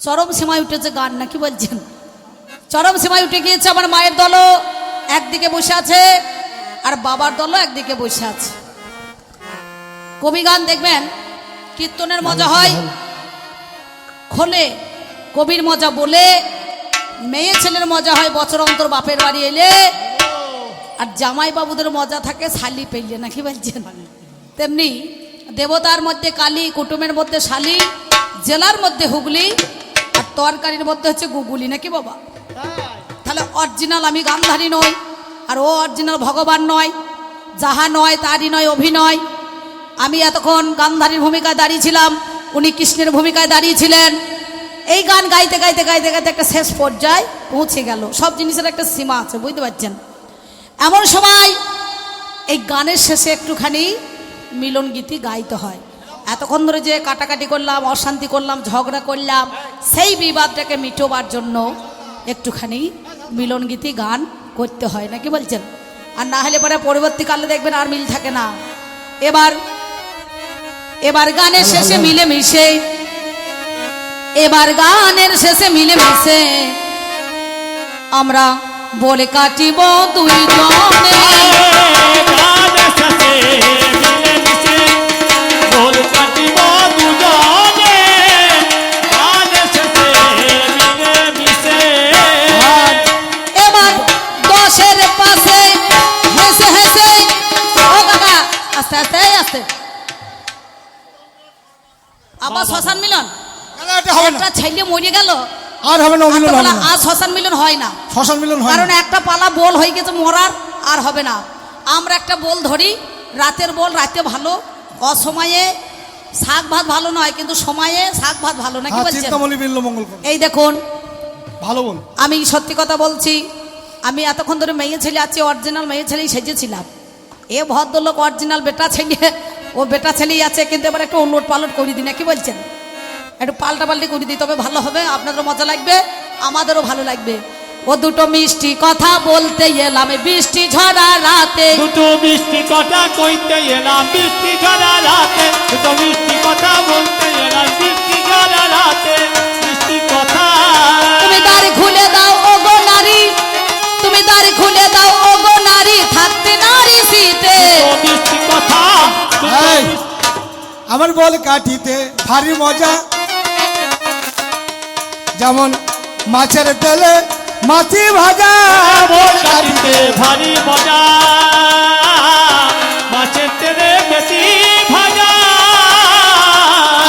চরম সীমায় উঠেছে গান নাকি বলছেন? চরম সীমায় উঠে গিয়েছে আমার মায়ের দলও। একদিকে বসে আছে আর বাবার দলও একদিকে বসে আছে। কবি গান দেখবেন কীর্তনের মজা হয়। খোলে কবির মজা বলে মেয়ে ছেলের মজা হয় বছর অন্তর বাপের বাড়ি এলে। আর জামাই বাবুদের মজা থাকে শালি পেলে নাকি বলছেন? তেমনি দেবতার মধ্যে কালী কুটুমের মধ্যে শালি জেলার মধ্যে হুগলি তরকারির মধ্যে হচ্ছে গুগুলি নাকি বাবা? তাহলে অরিজিনাল আমি গান্ধারী নই আর ও অরিজিনাল ভগবান নয় যাহা নয় তারই নয় অভিনয়। আমি এতক্ষণ গান্ধারীর ভূমিকায় দাঁড়িয়েছিলাম উনি কৃষ্ণের ভূমিকায় দাঁড়িয়েছিলেন এই গান গাইতে গাইতে গাইতে গাইতে একটা শেষ পর্যায়ে পৌঁছে গেল। সব জিনিসের একটা সীমা আছে বুঝতে পারছেন? এমন সময় এই গানের শেষে একটুখানি মিলন গীতি গাইতে হয়। এতক্ষণ ধরে যে কাটাকাটি করলাম, অশান্তি করলাম, ঝগড়া করলাম, সেই বিবাদটাকে মিটোবার জন্য একটুখানি মিলন গীতি গান করতে হয়, নাকি বলছেন? আর না হলে পরে পরবর্তীকালে দেখবেন আর মিল থাকে না। এবার এবার গানের শেষে মিলে মিশে এবার গানের শেষে মিলে মিশে আমরা বলে কাটিব দুই জনে ছেলে মরে গেল। আর হবে না তো হবে না। আর শ্মশান মিলন হয় না। শ্মশান মিলন হয় কারণ একটা পালা বল হয়ে গেছে মরার আর হবে না। আমরা একটা বল ধরি রাতের বল রাতে ভালো। অসময়ে শাক ভাত ভালো নয় কিন্তু সময়ে শাক ভাত ভালো নাকি হ্যাঁ বলছেন? এই দেখুন ভালো বল। আমি সত্যি কথা বলছি আমি এতক্ষণ ধরে মেয়ে ছেলে আছি অরিজিনাল মেয়ে ছেলেই সেজেছিলাম। এ ভদ্রলোক অরিজিনাল বেটা ছেলে ও বেটা ছেলেই আছে কিন্তু এবার একটু উলট পালট করে দিই না কি বলছেন? একটু পাল্টা পাল্টি করে দিই তবে ভালো হবে আপনাদেরও মজা লাগবে আমাদেরও ভালো লাগবে। ও দুটো মিষ্টি কথা বলতে এলাম বৃষ্টি ঝরা রাতে। দুটো মিষ্টি কথা কইতে এলাম বৃষ্টি ঝরা রাতে। দুটো মিষ্টি কথা বলতে এলাম বৃষ্টি ঝরা রাতে। মিষ্টি কথা। তুমি দাড়ি খুলে দাও ও গো নারী। তুমি দাড়ি খুলে দাও ও গো নারী থাকতে নারী শীতে। মিষ্টি কথা আমার বল কাটিতে ভারী মজা। যেমন মাছের তেলে মাছি ভাজা। ভারী মজা। মাছের তেলে বেশি ভাজা।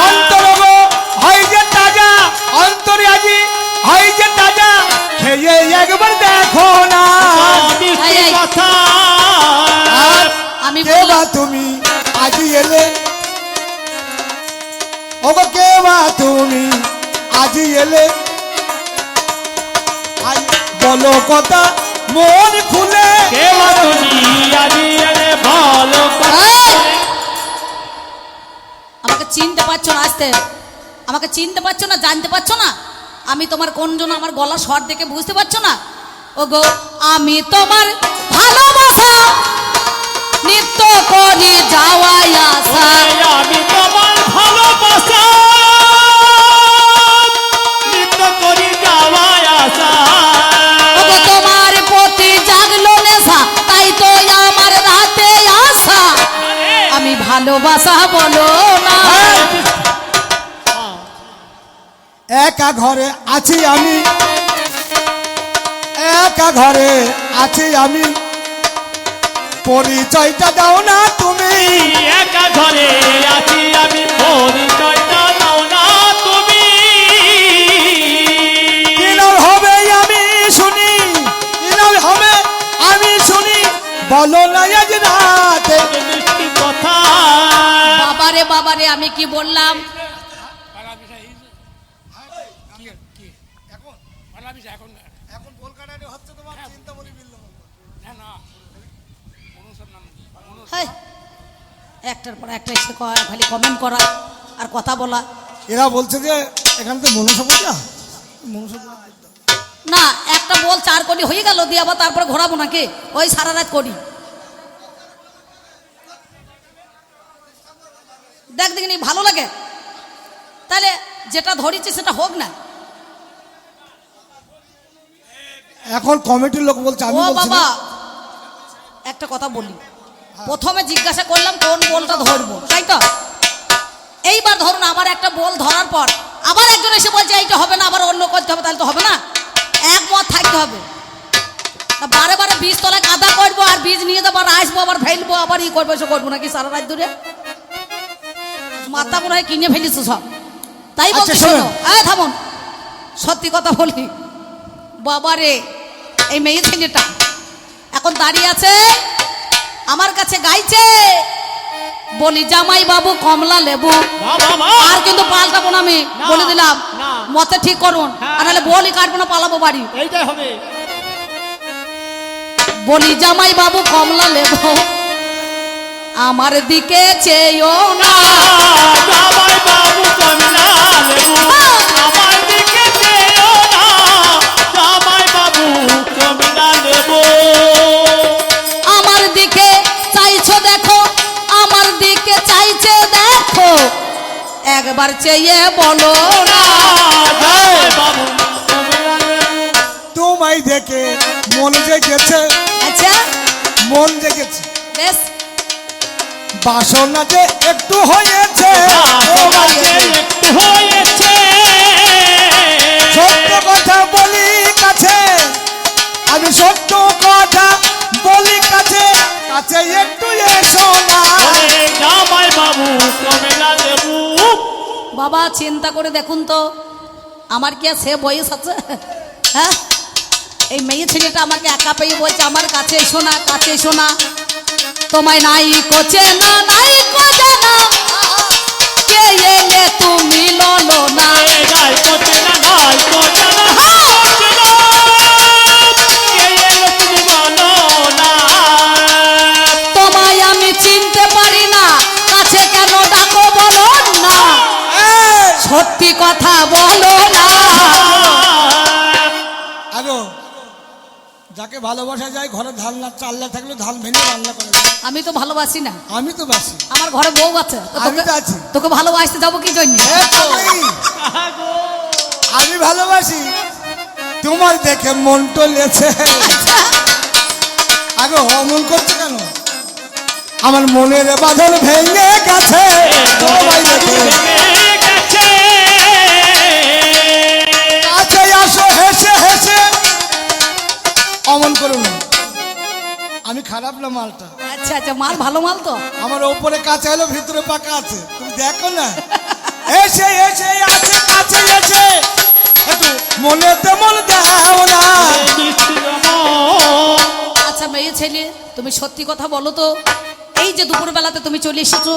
অন্তর গো, হয় যে তাজা অন্তরে আজি হয় যে তাজা খেয়ে একবার দেখো না। আমি কে বা তুমি? আজি এলে ওগো কে বা তুমি? আজি এলে। বলো কথা মন খুলে। কেউ তুমি আজি এলে ভালো কথা। এই! আমাকে চিনতে পারছ না আসতে। আমাকে চিনতে পারছ না জানতে পারছ না? আমি তোমার কোন জন আমার গলা স্বর দেখে বুঝতে পারছ না? ও গো আমি তোমার ভালোবাসা নিত্য করি যাওয়াই আসা আমি তোমার ভালোবাসা। ভালোবাসা বলো না। একা ঘরে আছি আমি। একা ঘরে আছি আমি। পরিচয়টা দাও না তুমি। একা ঘরে আছি আমি পরিচয়টা দাও না তুমি। কিনার হবে আমি শুনি কিনার হবে আমি শুনি। বলো না আজ রাতে। কথা বাবারে বাবারে আমি কি বললাম? হেই, একটার পর একটা এসে খালি কমেন্ট করা আর কথা বলা। এরা বলছে যে এখান থেকে মনুষ্য পূজা? মনুষ্য পূজা না একটা বল চার কোটি হয়ে গেল দিয়ে আবার তারপরে ঘোরাবো নাকি? ওই সারা রাত করি একদিকে নেই ভালো লাগে। তাহলে যেটা ধরেছে সেটা হোক না। এখন কমিটির লোক বলছে আমি বলছি বাবা একটা কথা বলি। প্রথমে জিজ্ঞাসা করলাম কোন বলটা ধরবো? তাই তো? এইবার ধরুন আবার একটা বল ধরার পর আবার একজন এসে বলছে এইটা হবে না আবার অন্য করতে হবে তাহলে তো হবে না। একমত থাকতে হবে। বারে বারে বীজ তলায় কাদা করব আর বীজ নিয়ে যাব আর আসব আবার ফেলব আবার ই করব এসে করব নাকি সারা রাত ধরে? মাথা মনে হয় কিনে ফেলিস সব। তাই আচ্ছা, বলছি শোনো। থামুন। সত্যি কথা বলি। বাবারে এই মেয়ে ছেলেটা এখন দাঁড়িয়ে আছে আমার কাছে গাইছে বলি জামাই বাবু কমলা লেবু। আর কিন্তু পাল্টাবো না আমি। বলে দিলাম মতে ঠিক করুন। হ্যাঁ। আর নাহলে বলি কাটবো না পালাবো বাড়ি। এইটাই হবে। বলি জামাই বাবু কমলা লেবু। আমার দিকে চেয়েও না। জামাই বাবু আমার দিকে চেয়েও না। জামাই বাবু কমলা লেবু আমার দিকে চাইছো দেখো আমার দিকে চাইছে দেখো। একবার চেয়ে বলো না। বাবু তোমায় দেখে মন জেগেছে। আচ্ছা। মন জেগেছে। বেশ। বাসনা যে একটু হয়েছে একটু হয়েছে। সত্য কথা বলি কাছে আমি সত্য কথা বলি কাছে কাছে একটু এসো না। বাবু বাবা চিন্তা করে দেখুন তো আমার কি আর সে বয়স আছে? হ্যাঁ? এই মেয়ে ছেলেটা আমাকে একা পেয়ে বলছে আমার কাছে এসো না কাছে এসো না। তোমায় নাই কোচে না নাই কোচে না। কে এলে তুমি ললো না। এ গাই কোচে না গাই কোচে না। কোচে না কে এলো তুমি বলো না। তোমায় আমি চিনতে পারি না কাছে কেন ডাকো বলো না। সত্যি কথা বলো যাকে ভালোবাসা যায় ঘরে ধান না চাল্লা থাকলে ধান ভেঙে রান্না করে। আমি তো ভালোবাসি না। আমি তো বাসি। আমার ঘরে বউ আছে আমি তোকে- তো আছি। তোকে ভালোবাসতে যাব কি জন্য? আমি। ভালোবাসি। তোমার দেখে মন টলেছে। আগে অমন করছে কেন? আমার মনের বাঁধন ভেঙে গেছে। তোমায় দেখে। খারাপ না মালটা। আচ্ছা আচ্ছা মাল ভালো মাল তো? আমার ওপরে কাঁচা হলো ভিতরে পাকা আছে। তুমি দেখো না। এসে এসে আছে কাছে এসে। একটু মনে তেমন দাও না আচ্ছা মেয়ে ছেলে তুমি সত্যি কথা বলো তো। এই যে দুপুরবেলাতে তুমি চলে এসেছ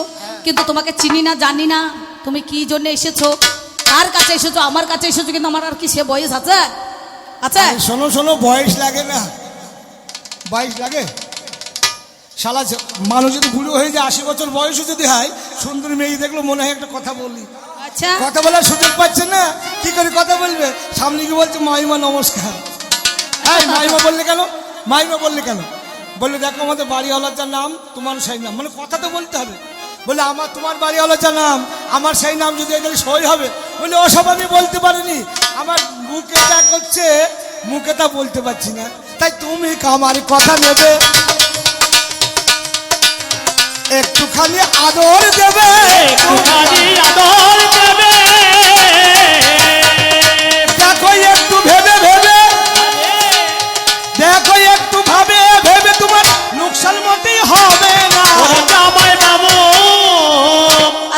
কিন্তু তোমাকে চিনি না জানি না তুমি কি জন্য এসেছ? কার কাছে এসেছ? আমার কাছে এসেছ কিন্তু আমার আর কি সে বয়স আছে? আচ্ছা শোনো শোনো বয়স লাগে না। বয়স লাগে? শালা মানুষ যদি বুড়ো হয়ে যায় আশি বছর বয়সও যদি হয় সুন্দর মেয়ে দেখল মনে হয় একটা কথা বলি আচ্ছা। কথা বলার সুযোগ পাচ্ছে না? কি করে কথা বলবে? সামনে কি বলছে মাইমা নমস্কার। হ্যাঁ মাইমা বললে কেন? মাইমা বললে কেন? বললে দেখো আমাদের বাড়িওয়ালার যা নাম তোমার সেই নাম। মানে কথা তো বলতে হবে। বলে আমার তোমার বাড়িওয়ালার যা নাম আমার সেই নাম যদি এখানে সই হবে বলে ওসব আমি বলতে পারিনি। আমার মুখে যা করছে মুখে তা বলতে পারছি না। তাই তুমি আমার কথা নেবে? একটুখানি আদর দেবে। একটুখানি আদর দেবে। দেখো একটু ভেবে ভেবে। দেখো একটু ভাবে ভেবে তোমার লোকসান মোটেই হবে না। বাবু।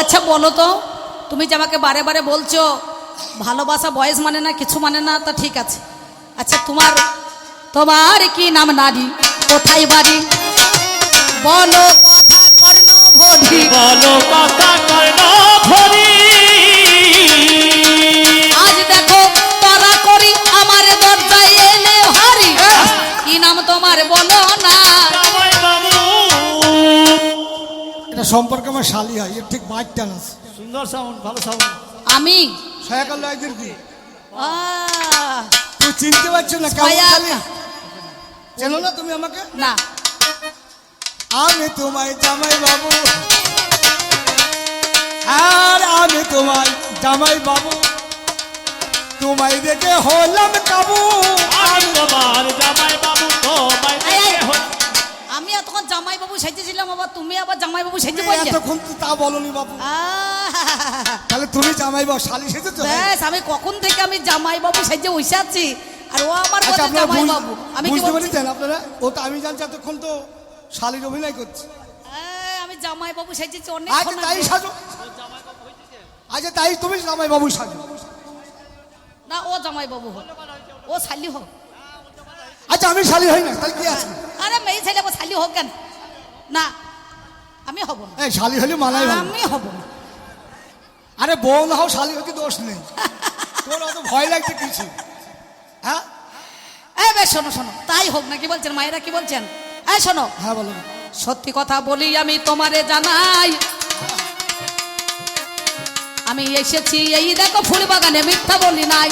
আচ্ছা বলো তো তুমি যে আমাকে বারে বারে বলছো ভালোবাসা বয়স মানে না কিছু মানে না তা ঠিক আছে। আচ্ছা তোমার তোমার কি নাম নারী? কোথায় বাড়ি? বলো। কথা বলো কথা কর্ণ ধরি আজ দেখো তারা করি আমার দরজায় এলে হারি কি নাম তোমার বলো না। এটা সম্পর্কে আমার শালি হয় এর ঠিক বাইক টান আছে। সুন্দর সাউন্ড ভালো সাউন্ড আমি? সয়াকাল লাইদের কি? আহ, তুই চিনতে পারছ না কেমন চেনো না তুমি আমাকে? না। আমি তোমায় জামাই বাবু। আর আমি তোমায় জামাই বাবু। তোমায় দেখে হলাম কাবু। আমি তোমার জামাই বাবু তোমায় দেখে আমি এতক্ষণ জামাই বাবু সেজেছিলাম আবার তুমি আবার জামাই বাবু সেজে বলছো এতক্ষণ তো তা বলনি বাবু। তাহলে তুমি জামাই বাবু শালি সেজেছো ব্যাস আমি কখন থেকে আমি জামাই বাবু সেজে বসে আছি? আর ও আমার আচ্ছা আপনারা জামাই বাবু। আমি কি বলছি? আপনারা? ও তো আমি জানছি এতক্ষণ তো শালির অভিনয় করছে। আমি জামাই বাবু সেজেছি অনেক আচ্ছা তাই সাজো। আজ তাই তুমি জামাই বাবু সাজো। না ও জামাই বাবু হোক। ও শালি হোক। আচ্ছা আমি শালি হই না তাই কি আছে? আরে মেয়ে ছেলে ও শালি হোক কেন? না আমি হব না। এই শালি হলে মানাই ভালো। আমি হব না। আরে বউ না হও শালি হতে দোষ নেই। তোর অত ভয় লাগছে কিছু। হ্যাঁ? এই বেশ শোনো শোনো। তাই হোক না কি বলছেন? মায়েরা কি বলছেন? এই শোনো। হ্যাঁ বলো। সত্যি কথা বলি আমি তোমারে জানাই। আমি এসেছি এই দেখো ফুল বাগানে মিথ্যা বলি নাই।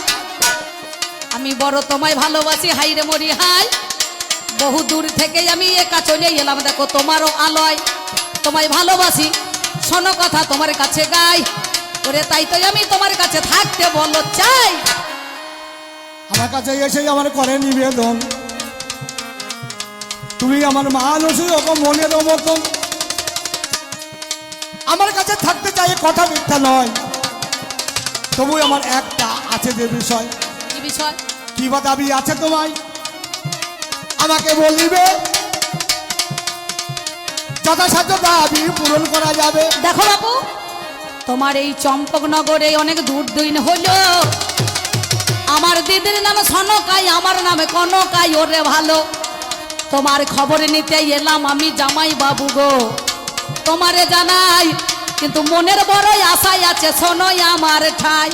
আমি বড় তোমায় ভালোবাসি হাই রে মরি হাই। বহু দূর থেকে আমি একা চলে এলাম দেখো তোমারও আলয়। তোমায় ভালোবাসি শোনো কথা তোমার কাছে গাই। ওরে তাই তো আমি তোমার কাছে থাকতে বলো চাই। আমার কাছে এসে আমার করে নিবেদন। তুমি আমার মানুষ ওকে মনের মতন আমার কাছে থাকতে চাই কথা মিথ্যা নয়। তবু আমার একটা আছে যে বিষয়। কি বিষয়? কি বা দাবি আছে তোমায়? আমাকে বলিবে যথাসাধ্য দাবি পূরণ করা যাবে। দেখো বাবু তোমার এই চম্পকনগরে অনেক দূর দিন হলো। আমার দিদির নাম সনকাই আমার নামে কনকাই ওরে ভালো। তোমার খবর নিতে এলাম আমি জামাই বাবু গো। তোমারে জানাই কিন্তু মনের বড়ই আশাই আছে শোনোই আমার ঠাই।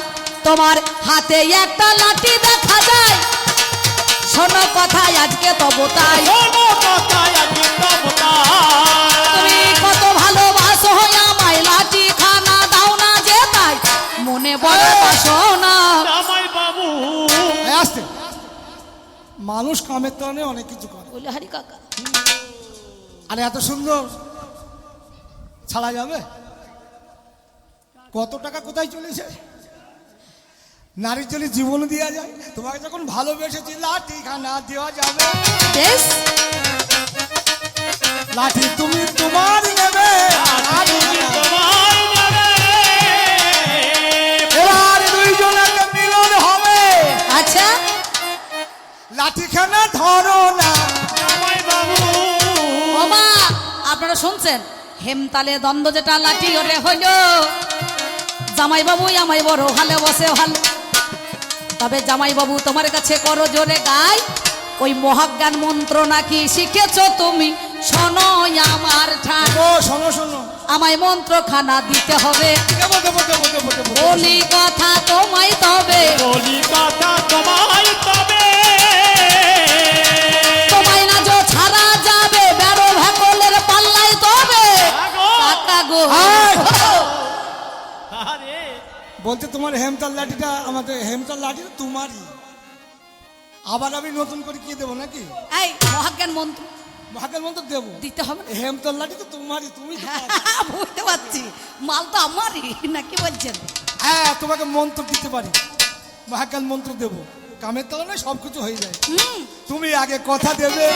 তোমার হাতে একটা লাঠি দেখা যায়। শোনো কথাই আজকে তবু তাই। তুমি কত ভালোবাসো আমায় লাঠি খানা দাও না যে তাই। মনে বড় বাসনা। জামাই বাবু। মানুষ কামের তরণে অনেক কিছু করে। বলে হারি কাকা আরে এত সুন্দর। ছাড়া যাবে? কত টাকা কোথায় চলেছে? নারীর চলে জীবন দেওয়া যায় তোমাকে যখন ভালোবেসেছি লাঠি খানা দেওয়া যাবে। লাঠি তুমি তোমার নেবে লাঠি তুমি খানা। আপনারা শুনছেন? হেমতালে দ্বন্দ্ব যেটা লাঠি ওরে হইল। জামাই বাবু আমায় বড় ভালো বসে ভালো। তবে জামাই বাবু তোমার কাছে করো জোরে গাই। ওই মহাজ্ঞান মন্ত্র নাকি শিখেছো তুমি? শোনো আমার ও শোনো শোনো। আমায় মন্ত্র খানা দিতে হবে। বলি কথা তোমায় তবে। বলি কথা তোমায় বলতে তোমার হেমতাল লাঠিটা আমাদের হেমতাল লাঠিটা তোমারই। আবার আমি নতুন করে কি দেবো নাকি? এই মহাজ্ঞান মন্ত্র। মতো দেবো? দিতে হবে হেমতাল লাঠি তো তোমারই তুমি বুঝতে পারছি। মাল তো আমারই নাকি বলছেন? হ্যাঁ তোমাকে মন্ত্র দিতে পারি। মহাকাল মন্ত্র দেবো। কামের তলা সব কিছু হয়ে যায়। হুম। তুমি আগে কথা দেবে।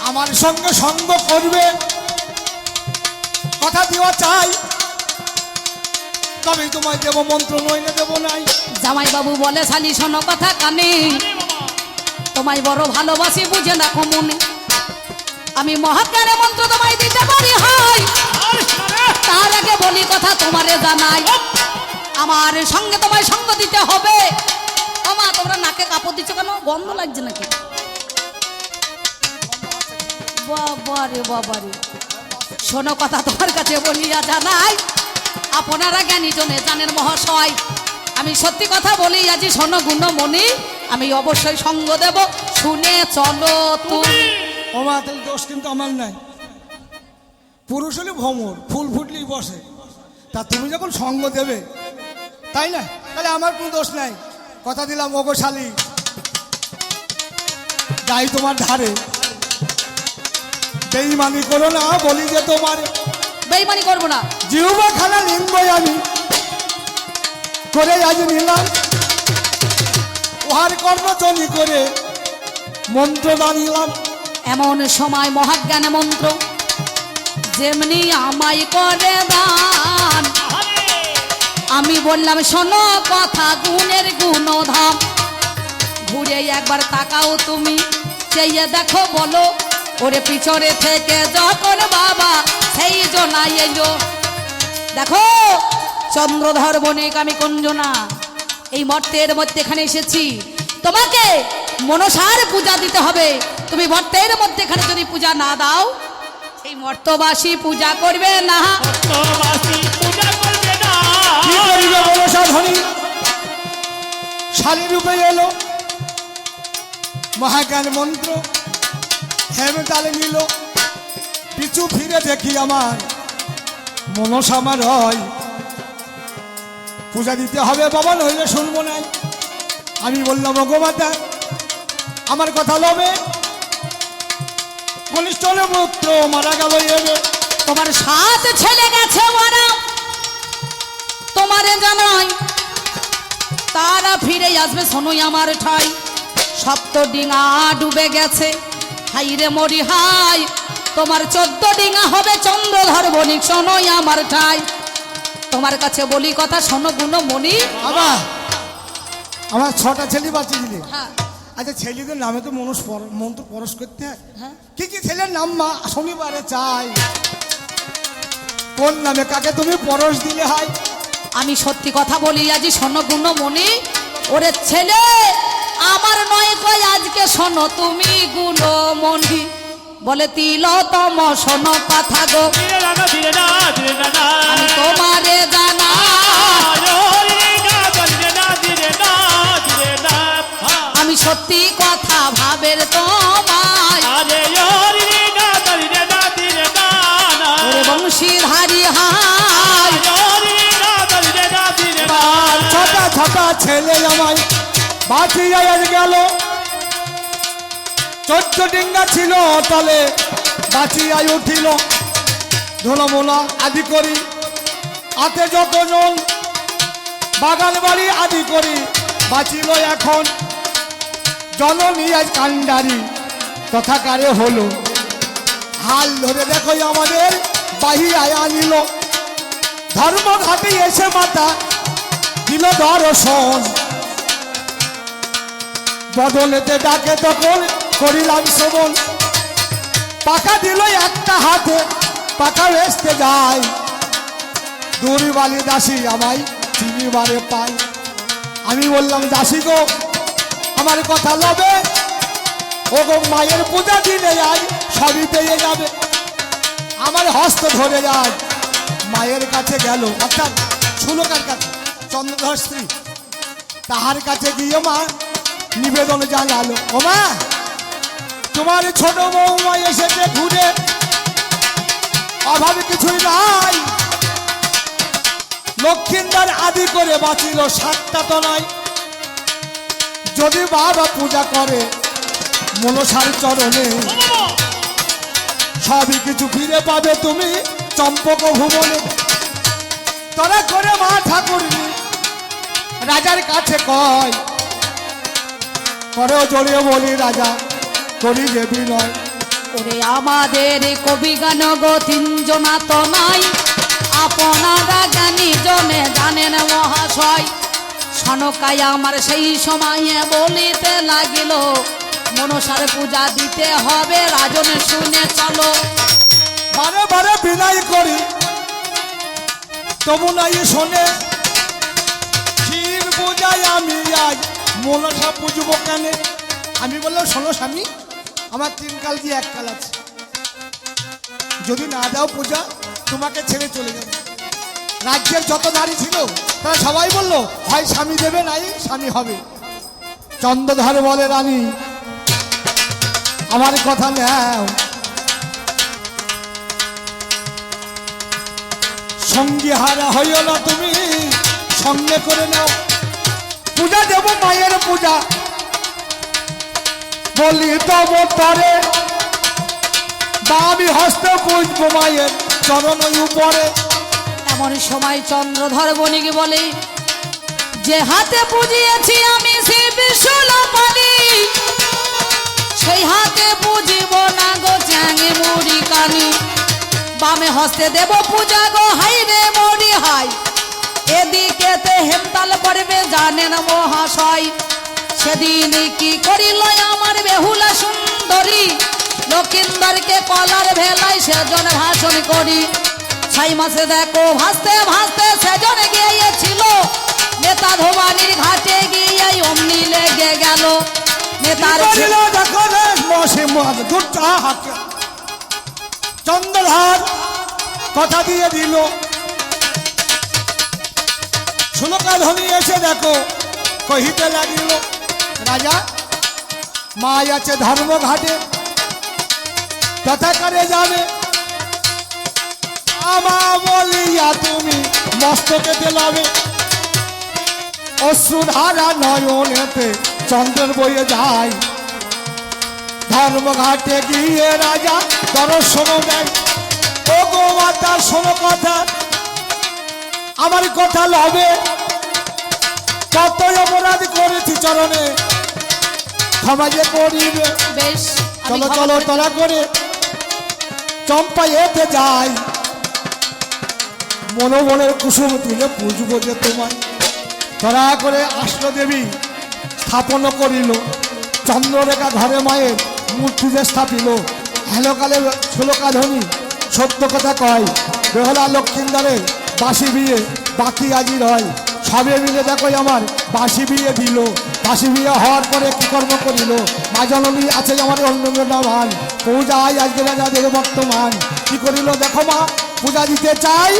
আমার সঙ্গে সঙ্গ করবে। কথা দেওয়া চাই। তবে তোমায় দেবো মন্ত্র, নইলে দেবো নাই। জামাই বাবু বলে, শালি, শোনো কথা কানে। তোমায় বড় ভালোবাসি, বুঝে না মনে। আমি মহাজ্ঞানে মন্ত্র তোমায় দিতে পারি, হয়। তার আগে বলি কথা তোমারে জানাই। আমার সঙ্গে তোমায় সঙ্গ দিতে হবে। আমা তোমরা নাকে কাপড় দিচ্ছ কেন? গন্ধ লাগছে নাকি? বাবারে বাবারে। শোনো কথা তোমার কাছে বলিয়া জানাই। আপনারা জ্ঞানী জনে জানেন মহাশয়, আমি সত্যি কথা বলি, আজি শোনো গুণমণি, আমি অবশ্যই সঙ্গ দেব। শুনে চলো তুমি। ও তাহলে দোষ কিন্তু আমার নাই। পুরুষ হলে ভ্রমর, ফুল ফুটলেই বসে। তা তুমি যখন সঙ্গ দেবে, তাই না? তাহলে আমার কোনো দোষ নাই। কথা দিলাম ওগো শালি যাই তোমার ধারে। বেইমানি করো না বলি যে তোমার। বেইমানি করব না। জিহুবা খানা লিখবই আমি। করে আজ নিলাম। উহার কর্মচনি করে মন্ত্র দাঁড়িলাম এমন সময় মহাজ্ঞান মন্ত্র যেমনি আমায় করে দান। আমি বললাম শোনো কথা গুণের গুণধাম। ঘুরে একবার তাকাও তুমি চেয়ে দেখো বলো ওরে পিছনে থেকে যখন বাবা সেই জনাই এলো দেখো চন্দ্রধর বণিক আমি কুঞ্জনা এই মর্তের মধ্যে এখানে এসেছি। তোমাকে মনসার পূজা দিতে হবে। তুমি মর্তের মধ্যে এখানে যদি পূজা না দাও এই মর্তবাসী পূজা করবে না। ভক্তবাসী পূজা করবে না। কি করিবে বলসা ধনী? শালী রূপে এলো। মহাজ্ঞান মন্ত্র। হেমে নিল। পিছু ফিরে দেখি আমার মনস আমার হয়। পূজা দিতে হবে বাবা, নইলে শুনব না আমি বললাম ভগবাতা আমার কথা লবে কনিষ্ঠ পুত্র মারা গেল এবে। তোমার সাত ছেলে গেছে মারা। তোমারে জানাই, তারা ফিরে আসবে শোনোই আমার ঠাই। সপ্ত ডিঙা ডুবে গেছে। হাই রে মরি হাই তোমার চোদ্দ ডিঙা হবে চন্দ্রধর বণিক শোনোই আমার ঠাই। তোমার কাছে বলি কথা শোনো গুণ মণি বাবা আমার ছটা ছেলে বাঁচিয়ে দিলে। হ্যাঁ। আচ্ছা ছেলেদের নামে তো মনুষ মন তো পরশ করতে হয়। হ্যাঁ। কি কি ছেলের নাম মা? শনিবারে চাই। কোন নামে কাকে তুমি পরশ দিলে হয় আমি সত্যি কথা বলি আজি শোনো গুণমণি। ওরে ছেলে আমার নয় কই আজকে শোনো তুমি গুণমণি বলে তিলতম শোনো কথা গো তোমারে জানা আমি সত্যি কথা ভাবের তোমায় ধীরে না আর ছটা ছটা ছেলে আমায় বাঁচিয়ে গেল। চোদ্দ ডিঙ্গা ছিল তলে বাঁচিয়ে উঠিল। ধুলমোলা আদি করি হাতে যতজন বাগান বাড়ি আদি করি, বাঁচিল এখন। জননী আজ কান্ডারি, তথাকারে হলো। হাল ধরে দেখো আমাদের বাহিরায় আনিল। ধর্মঘাটে এসে মাতা দিল দর্শন। বদলেতে ডাকে তখন করিলাম শ্রবণ। পাকা দিল একটা হাতে পাকা যায়। দূরি বালি দাসী আমায় চিনিবারে পাই আমি বললাম, দাসী গো, আমার কথা লবে? ও গো মায়ের পূজা দিনে যায় সবই পেয়ে যাবে। আমার হস্ত ধরে যায়। মায়ের কাছে গেল, অর্থাৎ সুলোকার কাছে, চন্দ্রধর স্ত্রী। তাহার কাছে গিয়ে মা নিবেদন জানালো। ও মা, তোমার ছোট বৌমা এসেছে ঘুরে। অভাবে কিছুই নাই। লক্ষ্মীন্দার আদি করে বাঁচিল, সাতটা তো নয়। যদি বাবা পূজা করে, মনসার চরণে, সবই কিছু ফিরে পাবে তুমি, চম্পক ভুবনে। তোরা করে মা ঠাকুরনি, রাজার কাছে কয় করেও জড়িয়ে বলি রাজা করি দেবী নয় ওরে আমাদের কবি গান গো তিনজনা তো নাই। আপনারা জ্ঞানী জনে জানেন মহাশয়। সনকায় আমার সেই সময়ে বলিতে লাগিল মনসার পূজা দিতে হবে রাজন শুনে চলো। বারে বারে বিদায় করি তবু নাই শোনে। শিব পূজায় আমি আজ মনসা পুজবো কেন? আমি বললাম, শোনো স্বামী, আমার তিন কাল দিয়ে এক কাল আছে। যদি না দাও পূজা, তোমাকে ছেড়ে চলে যাবে। রাজ্যের যত নারী ছিল, তারা সবাই বলল, হয় স্বামী দেবে, নাই স্বামী হবে। চন্দ্রধর বলে, রানী, আমার কথা নেও। সঙ্গী হারা হইও না তুমি, সঙ্গে করে নাও। পূজা দেব মায়ের পূজা। বলি তব তরে বা আমি হস্ত পুজব মায়ের চরণ উপরে। এমন সময় চন্দ্রধর বণিক বলে, যে হাতে পুজিয়েছি আমি সে বিশুল পানি সেই হাতে পুজিব না গো চ্যাঙে মুড়ি কানি বামে হস্তে দেব পূজা গো, হাই রে মরি হাই এদিকেতে হেমতাল পড়বে, জানেন মহাশয়। সেদিন কি করিল আমার বেহুলা সুন্দরী? লক্ষিন্দরকে কলার ভেলায় সেজন ভাষণ করি। ছয় মাসে দেখো ভাসতে ভাসতে সেজন গিয়েছিল। নেতা ধোবানির ঘাটে গিয়ে অমনি লেগে গেল। নেতার ছে- করিল দেখো রে মশে মহাজ দুটা চন্দ্রহার কথা দিয়ে দিল। সুলকা ধনী এসে দেখো, কহিতে লাগিল, রাজা মা আছে ধর্মঘাটে, তথাকারে যাবে আমা বলিয়া তুমি মস্তকে দিলাবে অশ্রুধারা নয়নেতে চন্দ্রের বইয়ে যায়। ধর্মঘাটে গিয়ে রাজা দর্শন দেয়। ও গো মাতা, শোনো কথা আমার কথা লবে। কত অপরাধ করেছি চরণে। ক্ষমা যে করিবে। বেশ চলো চলো করে- তলা করে চম্পা এতে যাই। মনোবলের কুসুম তুলে পুজবো যে তোমায়। তরা করে আসলো দেবী স্থাপন করিল। চন্দ্ররেখা ঘরে মায়ের মূর্তিতে স্থাপিল। হেলকালে ষোলকা ধনী সত্য কথা কয়। বেহলা লক্ষ্মীন্দরের বাসি বিয়ে, বাকি আজির হয় সবে মিলে দেখো আমার বাসি বিয়ে দিল। বাসি বিয়ে হওয়ার পরে কি কর্ম করিল? মা জননী আছে আমার অন্য মান পূজা আজ আজকে রাজাদের বর্তমান। কি করিল দেখো মা, পূজা দিতে চাই,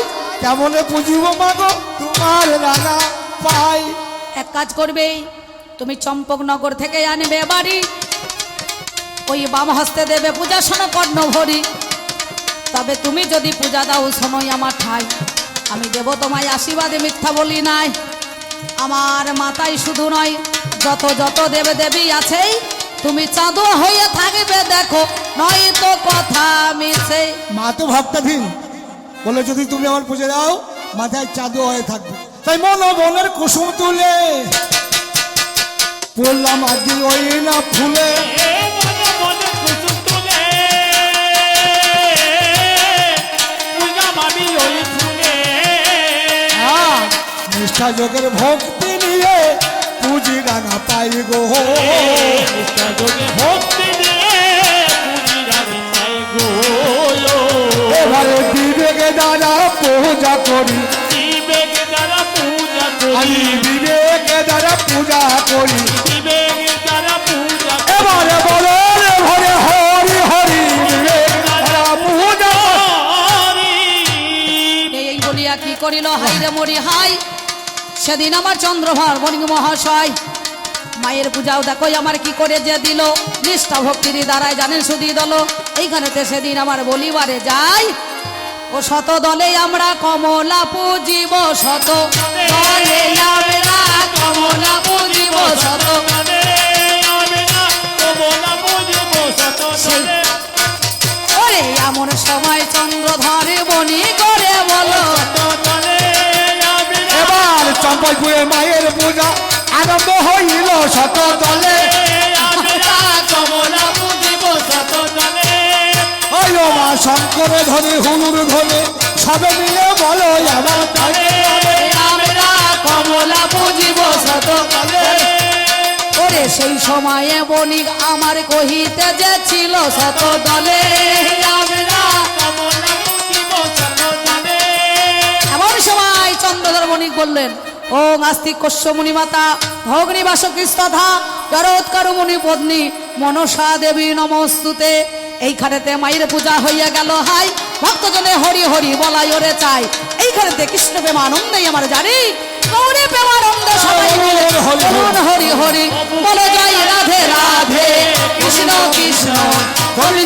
কেমনে পুজিব মা গো? তোমার রানা পাই। এক কাজ করবে, তুমি চম্পকনগর থেকে আনবে বাড়ি। ওই বাম হস্তে দেবে পূজা শোনো কর্ণ ভরি তবে তুমি যদি পূজা দাও শোনোই আমার ঠাই। আমি দেব তোমায় আশীর্বাদে, মিথ্যা বলি নাই। আমার মাথায় শুধু নয়, যত যত দেবে দেবী আছেই তুমি চাঁদো হয়ে থাকবে, দেখো, নয় তো কথা মিছে। মা তো ভক্তাধীন, বলে যদি তুমি আমার পুজো দাও, মাথায় চাঁদও হয়ে থাকবে। তাই মন বনের কুসুম তুলে পড়লাম আদি ওই না ফুলে নিষ্ঠা যোগের ভক্তি নিয়ে পুজি রাঙা পাই গো। নিষ্ঠা যোগে ভক্তি দিয়ে পুজি রাখি পাই গো। এবারে বিবেকে দ্বারা পূজা করি। বিবেক দ্বারা পূজা আমি করি বিবেকে দ্বারা পূজা করি। বিবেক দ্বারা পূজা এবারে বলো রে ভরে হরি হরি। বিবেক দ্বারা পূজা এই বলিয়া কি করিল? হাই রে মরি হাই সেদিন আমার চন্দ্রভার বণিক মহাশয়, মায়ের পূজাও দেখো, আমার কি করে যে দিল? নিষ্ঠা ভক্তির দ্বারাই জানেন সুদি দল। এইখানেতে সেদিন আমার বলিবারে যাই, ও শত দলে আমরা কমলা পুজিব শত। দলে আমরা কমলা সময় চন্দ্রধরে বনি করে বলো। চম্পইপুরে মায়ের পূজা আরম্ভ হইল শত দলে দলে। মা শঙ্কর ধরে হুলুর ধরে সবে মিলে বলো আমার তাকে আমরা কমলা পুজিব শত ওরে সেই সময়ে বণিক আমার কহিতে যে ছিল শত দলে আমরা দলে। এমন সময় চন্দ্রধর বণিক বললেন ওং আস্তি কশ্যমুনিমাতা ভগ্নিবাসকৃস্তথা জরৎকরমুনি পত্নী মনসা দেবী নমস্তুতে। এইখানেতে মায়ের পূজা হইয়া গেল হাই। ভক্তজনে হরি হরি বলাই ওরে চাই। এইখানেতে কৃষ্ণ প্রেম আনন্দে আমার জানি। গৌরে প্রেম আনন্দে সবাই মিলে হরি হরি বলে যাই রাধে রাধে। কৃষ্ণ কৃষ্ণ হরি